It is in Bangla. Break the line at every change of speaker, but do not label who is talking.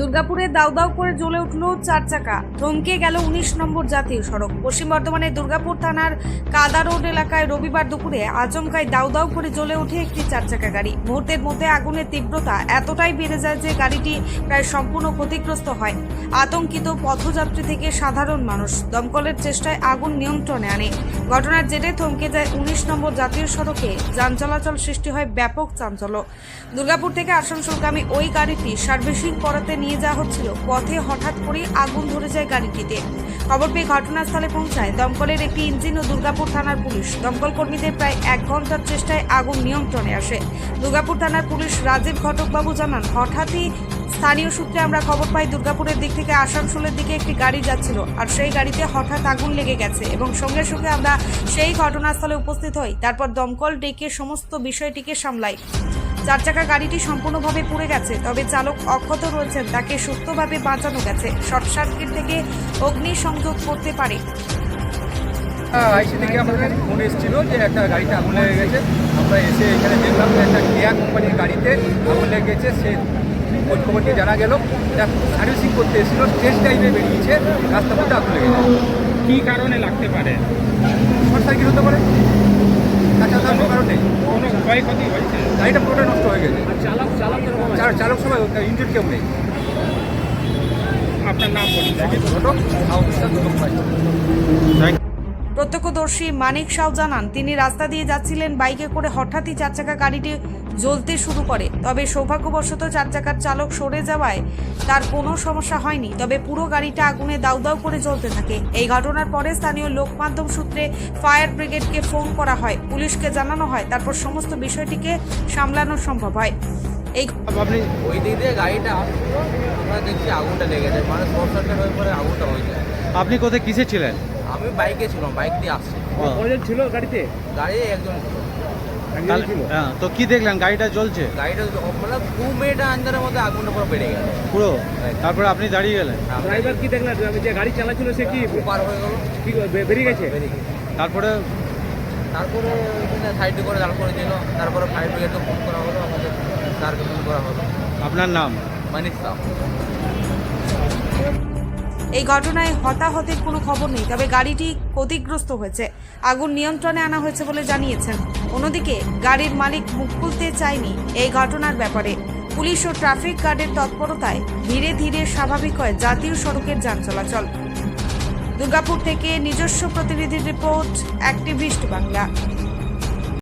দুর্গাপুরে দাউ দাউ করে জ্বলে উঠল চার চাকা। থমকে গেল উনিশ নম্বর জাতীয় সড়ক। পশ্চিম বর্ধমানের দুর্গাপুর থানার কাদা রোড এলাকায় রবিবার দুপুরে আচমকায় দাউ দাউ করে জ্বলে ওঠে একটি চার চাকা গাড়ি। মুহূর্তের মধ্যে আগুনের তীব্রতা এতটাই বেড়ে যায় যে গাড়িটি প্রায় সম্পূর্ণ ক্ষতিগ্রস্ত হয়। আতঙ্কিত পথযাত্রী থেকে সাধারণ মানুষ দমকলের চেষ্টায় আগুন নিয়ন্ত্রণে আনে। ঘটনার জেরে থমকে যায় উনিশ নম্বর জাতীয় সড়কে। যান চলাচল সৃষ্টি হয় ব্যাপক চাঞ্চল্য। দুর্গাপুর থেকে আসানসোলগামী ওই গাড়িটি সার্ভিসিং করাতে নিয়ে যাওয়া হচ্ছিল। পথে হঠাৎ করেই আগুন ধরে যায় গাড়িটিতে খবর পেয়ে ঘটনাস্থলে পৌঁছায় দমকলের একটি ইঞ্জিন ও দুর্গাপুর থানার পুলিশ। দমকল কর্মীদের প্রায় এক ঘণ্টার চেষ্টায় আগুন নিয়ন্ত্রণে আসে। দুর্গাপুর থানার পুলিশ রাজীব ঘটকবাবু জানান, হঠাৎই স্থানীয় সূত্রে আমরা খবর পাই দুর্গাপুরের দিক থেকে আসানসোলের দিকে একটি গাড়ি যাচ্ছিল আর সেই গাড়িতে হঠাৎ আগুন লেগে গেছে এবং সঙ্গে সঙ্গে আমরা সেই ঘটনাস্থলে উপস্থিত হই। তারপর দমকল ডেকে সমস্ত বিষয়টিকে সামলাই চার চাকা গাড়িটি সম্পূর্ণভাবে পুড়ে গেছে তবে চালক অক্ষত রয়েছেন। তাকে সুস্থভাবে বাঁচানো গেছে। শর্ট সার্কিট থেকে অগ্নি সংযোগ করতে পারে।
আইসি থেকে আমাদের ফোন এসেছিল যে একটা গাড়িতে আগুন লেগে গেছে। আমরা এসে এখানে দেখলাম যে একটা কেয়া কোম্পানির গাড়িতে আগুন লেগে গেছে। সে খোঁজ খবর জানা গেল এটা সার্ভিসিং করতে এসেছিল স্টেজ টাইমে বেরিয়েছে রাস্তার মধ্যে আগুন লেগে গেছে।
কি কারণে লাগতে পারে?
শর্ট সার্কিট হতে পারে। তাছাড়া কারণে
কোনো ক্ষয়ক্ষতি হয়েছে।
গাড়িটা পুরোটা নষ্ট হয়ে গেছে।
চালক চালক
চালক সবাই ইঞ্জুর কেউ নেই।
আপনার নাম বলুন।
ঘটক
প্রত্যক্ষদর্শী মানিক সাউ জানান তিনি রাস্তা দিয়ে যাচ্ছিলেন বাইকে করে হঠাৎই চার চাকা গাড়িটি জ্বলতে শুরু করে। তবে সৌভাগ্যবশত চার চাকার চালক সরে যাওয়ায় তার কোনো সমস্যা হয়নি। তবে পুরো গাড়িটা আগুনে দাউ দাউ করে জ্বলতে থাকে। এই ঘটনার পরে স্থানীয় লোকমাধ্যম সূত্রে ফায়ার ব্রিগেডকে ফোন করা হয়। পুলিশকে জানানো হয় তারপর সমস্ত বিষয়টিকে সামলানো সম্ভব হয়। এই
আপনি
ওই দিক দিয়ে গাড়িটা আমরা দেখছি আগুনটা লেগেছে মানে শর্ট সার্কিট হয়ে পরে আগুনটা হয়েছে।
আপনি কোথায় কিসে ছিলেন?
আমি বাইকে ছিলাম বাইক দিয়ে আসছি।
কজন ছিল গাড়িতে?
গাড়ি একজন ছিল।
তাহলে- হ্যাঁ, তো কি দেখলেন? গাড়িটা জ্বলছে?
গাড়িটা মানে দু মিনিট আন্দারের মধ্যে আগুনটা পুরো বেড়ে গেল।
পুরো? তারপরে আপনি দাঁড়িয়ে গেলেন?
ড্রাইভার কি দেখলেন? আমি যে গাড়ি চালাচ্ছিল সে কি
পার হয়ে গেল।
কি বে- বেরিয়ে গেছে?
বেরিয়ে গেছে।
তারপরে?
তারপরে ওইখানে সাইডে করে দাঁড় করে দিল। তারপরে ফায়ার ব্রিগেডকে ফোন করা হলো আমাদের স্যারকে ফোন করা হলো।
আপনার নাম?
মানিস সাহ।
এই ঘটনায় হতাহতের কোনো খবর নেই, তবে গাড়িটি ক্ষতিগ্রস্ত হয়েছে। আগুন নিয়ন্ত্রণে আনা হয়েছে বলে জানিয়েছেন। অন্যদিকে, গাড়ির মালিক মুখ খুলতে চায়নি এই ঘটনার ব্যাপারে। পুলিশ ও ট্রাফিক গার্ডের তৎপরতায় ধীরে ধীরে স্বাভাবিক হয় জাতীয় সড়কের যান চলাচল। দুর্গাপুর থেকে নিজস্ব প্রতিনিধির রিপোর্ট, অ্যাক্টিভিস্ট বাংলা।